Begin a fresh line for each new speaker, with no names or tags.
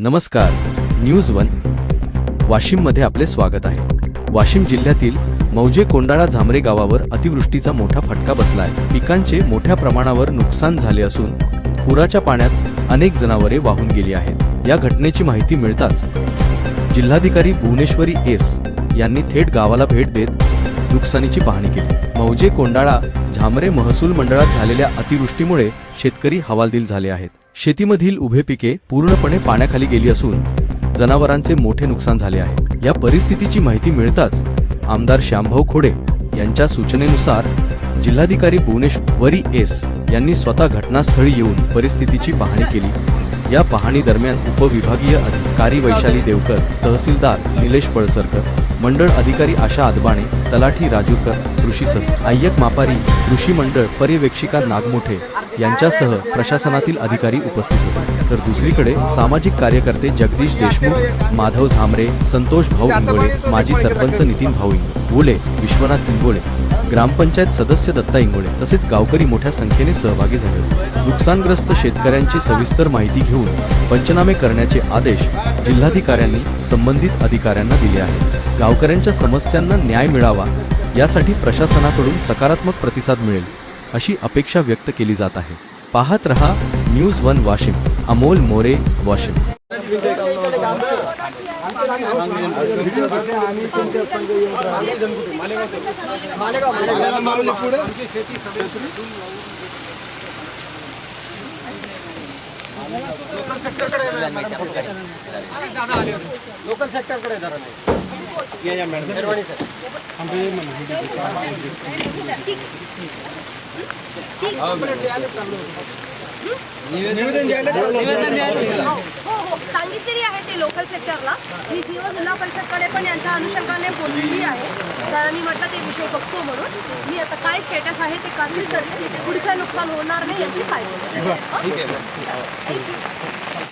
नमस्कार. News one. वाशिममध्ये आपले स्वागत आहे. वाशिम जिल्ह्यातील मौजे कोंडाळा झामरे गावावर अतिवृष्टीचा मोठा फटका बसला आहे पिकांचे मोठ्या प्रमाणावर नुकसान झाले असून पुराच्या पाण्यात अनेक जनावरे वाहून गेली आहेत. या घटनेची माहिती मिळताच जिल्हाधिकारी भुवनेश्वरी एस यांनी थेट गावाला भेट देत नुकसानीची पाहणी केली. मौजे कोंडाळा झामरे महसूल मंडळात झालेल्या अतिवृष्टीमुळे शेतकरी हवालदिल झाले आहेत. शेतीमधील उभे पिके पूर्णपणे पाण्याखाली गेली असून जनावरांचे मोठे नुकसान झाले आहे. या परिस्थितीची माहिती मिळताच आमदार श्यामभाऊ खोडे यांच्या सूचनेनुसार जिल्हाधिकारी भुवनेश्वरी एस यांनी स्वतः घटनास्थळी येऊन परिस्थितीची पाहणी केली. या पाहणी दरम्यान उपविभागीय अधिकारी वैशाली देवकर तहसीलदार निलेश पळसरकर मंडळ अधिकारी आशा आदबाणे तलाठी राजूरकर कृषी सर आय्यक मापारी कृषी मंडळ पर्यवेक्षिका नागमोठे यांच्यासह प्रशासनातील अधिकारी उपस्थित होते. तर दुसरीकडे सामाजिक कार्यकर्ते जगदीश देशमुख माधव झामरे संतोष भाऊ इंगोळे माजी सरपंच नितीन भाऊ इंगोळे विश्वनाथ इंगोळे ग्रामपंचायत सदस्य दत्ता इंगोळे तसेच गावकरी मोठ्या संख्येने सहभागी झाले. नुकसानग्रस्त शेतकऱ्यांची सविस्तर माहिती घेऊन पंचनामे करण्याचे आदेश जिल्हाधिकाऱ्यांनी संबंधित अधिकाऱ्यांना दिले आहेत. गावकऱ्यांच्या समस्यांना न्याय मिळावा यासाठी प्रशासनाकडून सकारात्मक प्रतिसाद मिळेल अशी अपेक्षा व्यक्त केली जात आहे. पाहत रहा news one Washim Amol More Washim.
Local सेक्टरकडे जरा या या मॅडम शेरवाणी सर
द्यायला हो सांगितलेली आहे ते लोकल सेक्टरला मी सीओ जिल्हा परिषदकडे पण यांच्या अनुषंगाने बोललेली आहे सरांनी म्हटलं ते विषय बघतो म्हणून मी आता काय स्टेटस आहे ते खात्री करते पुढच्या नुकसान होणार नाही याची काळजी घेते. हं? Thank you.